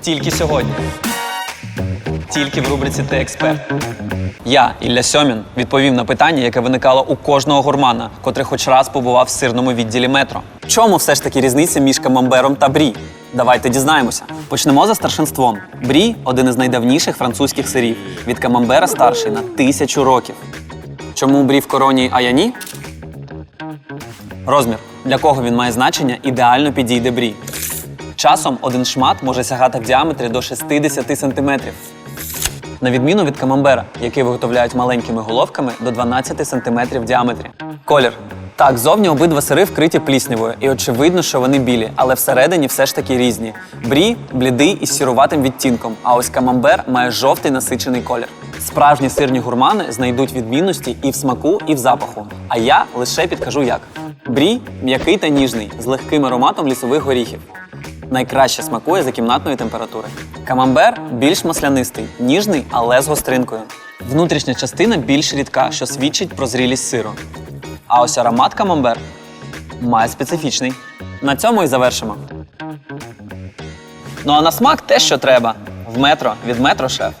Тільки сьогодні. Тільки в рубриці Ти експерт. Я, Ілля Сьомін, відповів на питання, яке виникало у кожного гурмана, котрий хоч раз побував в сирному відділі метро. В чому все ж таки різниця між камамбером та брі? Давайте дізнаємося. Почнемо за старшинством. Брі один із найдавніших французьких сирів. Від камамбера старший на тисячу років. Чому брі в короні, а я ні? Розмір, для кого він має значення, ідеально підійде брі. Часом один шмат може сягати в діаметрі до 60 см. На відміну від камамбера, який виготовляють маленькими головками до 12 см в діаметрі. Колір. Так, зовні обидва сири вкриті пліснявою, і очевидно, що вони білі, але всередині все ж таки різні. Брі блідий із сіруватим відтінком, а ось камамбер має жовтий насичений колір. Справжні сирні гурмани знайдуть відмінності і в смаку, і в запаху. А я лише підкажу як. Брі м'який та ніжний, з легким ароматом лісових горіхів. Найкраще смакує за кімнатної температури. Камамбер більш маслянистий, ніжний, але з гостринкою. Внутрішня частина більш рідка, що свідчить про зрілість сиру. А ось аромат камамбер має специфічний. На цьому і завершимо. Ну а на смак те, що треба. В метро від метро шеф.